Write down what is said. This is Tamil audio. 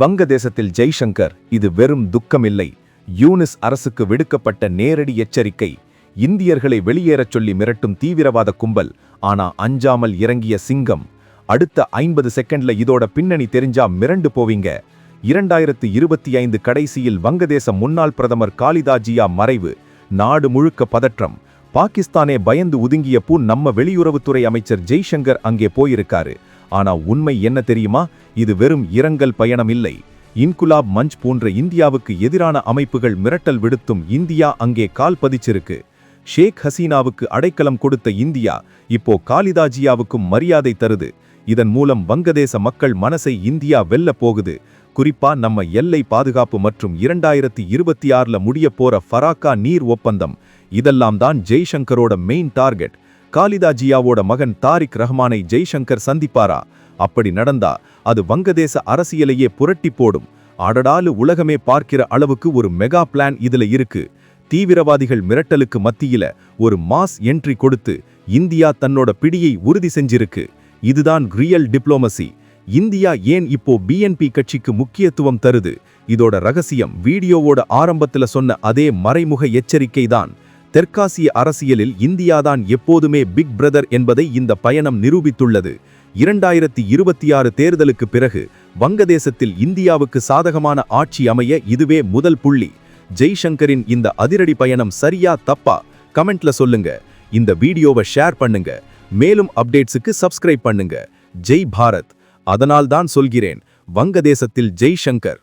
வங்கதேசத்தில் ஜெய்சங்கர் இது வெறும் துக்கமில்லை. யூனிஸ் அரசுக்கு விடுக்கப்பட்ட நேரடி எச்சரிக்கை இந்தியர்களை வெளியேறச் சொல்லி மிரட்டும் தீவிரவாத கும்பல் ஆனா அஞ்சாமல் இறங்கிய சிங்கம். அடுத்த ஐம்பது செகண்ட்ல இதோட பின்னணி தெரிஞ்சா மிரண்டு போவீங்க. இரண்டாயிரத்து இருபத்தி ஐந்து கடைசியில் வங்கதேச முன்னாள் பிரதமர் காளிதாஜியா மறைவு நாடு முழுக்க பதற்றம். பாகிஸ்தானே பயந்து ஒதுங்கிய பூ நம்ம வெளியுறவுத்துறை அமைச்சர் ஜெய்சங்கர் அங்கே போயிருக்காரு. ஆனா உண்மை என்ன தெரியுமா? இது வெறும் இரங்கல் பயணம் இல்லை. இன்குலாப் மஞ்ச் போன்ற இந்தியாவுக்கு எதிரான அமைப்புகள் மிரட்டல் விடுத்தும் இந்தியா அங்கே கால் பதிச்சிருக்கு. ஷேக் ஹசீனாவுக்கு அடைக்கலம் கொடுத்த இந்தியா இப்போ காலிதாஜியாவுக்கும் மரியாதை தருது. இதன் மூலம் வங்கதேச மக்கள் மனசை இந்தியா வெல்ல போகுது. குறிப்பா நம்ம எல்லை பாதுகாப்பு மற்றும் இரண்டாயிரத்தி இருபத்தி ஆறுல முடிய போற ஃபராக்கா நீர் ஒப்பந்தம். இதெல்லாம் தான் ஜெய்சங்கரோட மெயின் டார்கெட் காலிதாஜியாவோட மகன் தாரிக் ரஹ்மானை ஜெய்சங்கர் சந்திப்பாரா? அப்படி நடந்தா அது வங்கதேச அரசியலையே புரட்டி போடும். அடடாலு உலகமே பார்க்கிற அளவுக்கு ஒரு மெகா பிளான் இதுல இருக்கு. தீவிரவாதிகள் மிரட்டலுக்கு மத்தியில ஒரு மாஸ் என்ட்ரி கொடுத்து இந்தியா தன்னோட பிடியை உறுதி செஞ்சிருக்கு. இதுதான் ரியல் டிப்ளோமசி. இந்தியா ஏன் இப்போ பிஎன்பி கட்சிக்கு முக்கியத்துவம் தருது? இதோட ரகசியம் வீடியோவோட ஆரம்பத்துல சொன்ன அதே மறைமுக எச்சரிக்கை தான் தெற்காசிய அரசியலில் இந்தியாதான் எப்போதுமே பிக் பிரதர் என்பதை இந்த பயணம் நிரூபித்துள்ளது. இரண்டாயிரத்தி இருபத்தி ஆறு தேர்தலுக்கு பிறகு வங்கதேசத்தில் இந்தியாவுக்கு சாதகமான ஆட்சி அமைய இதுவே முதல் புள்ளி. ஜெய்சங்கரின் இந்த அதிரடி பயணம் சரியா தப்பா? கமெண்ட்ல சொல்லுங்க. இந்த வீடியோவை ஷேர் பண்ணுங்க. மேலும் அப்டேட்ஸுக்கு சப்ஸ்கிரைப் பண்ணுங்க. ஜெய் பாரத். அதனால் தான் சொல்கிறேன் வங்கதேசத்தில் ஜெய்சங்கர்.